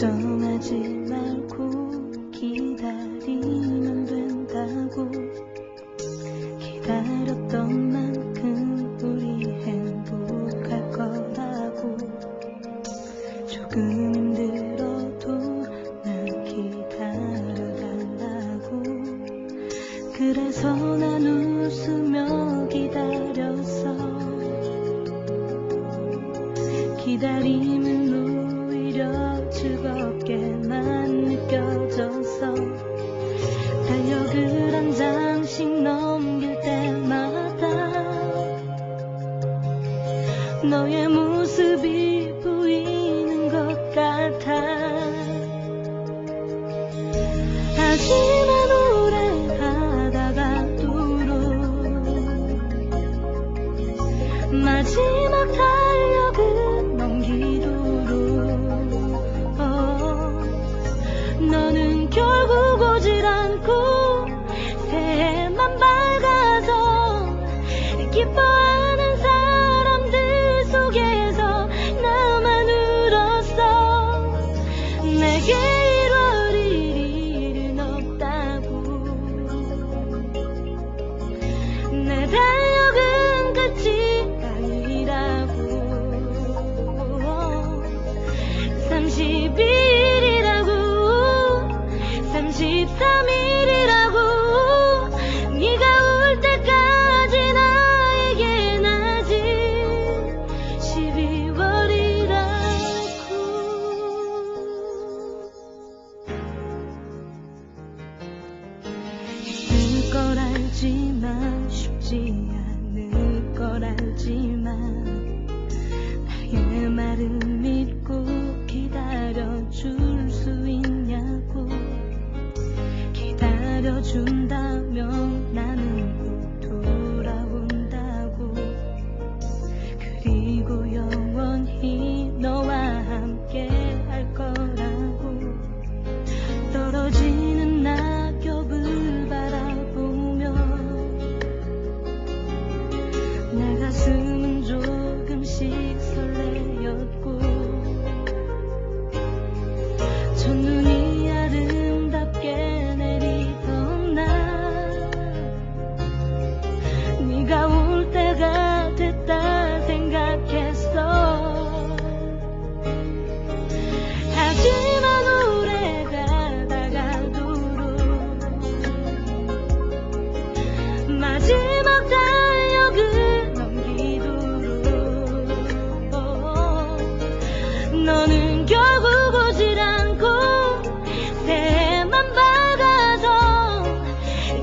걱정하지 말고 기다리면 된다고 기다렸던 만큼 우리 행복할 거라고 조금 힘들어도 날 기다려달라고 그래서 난 웃으며 기다렸어 기다림은 오히려 즐겁게만 느껴졌어 달력을 한 장씩 넘길 때마다 너의 모습이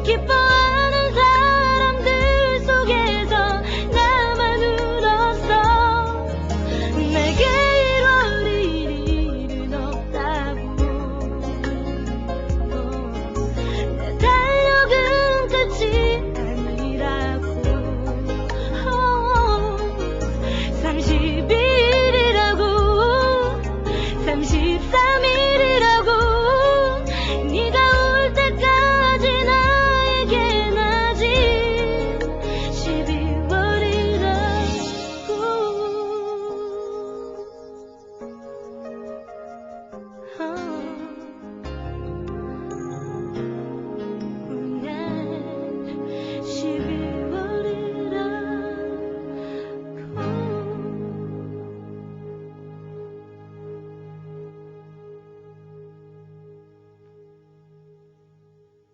keep on.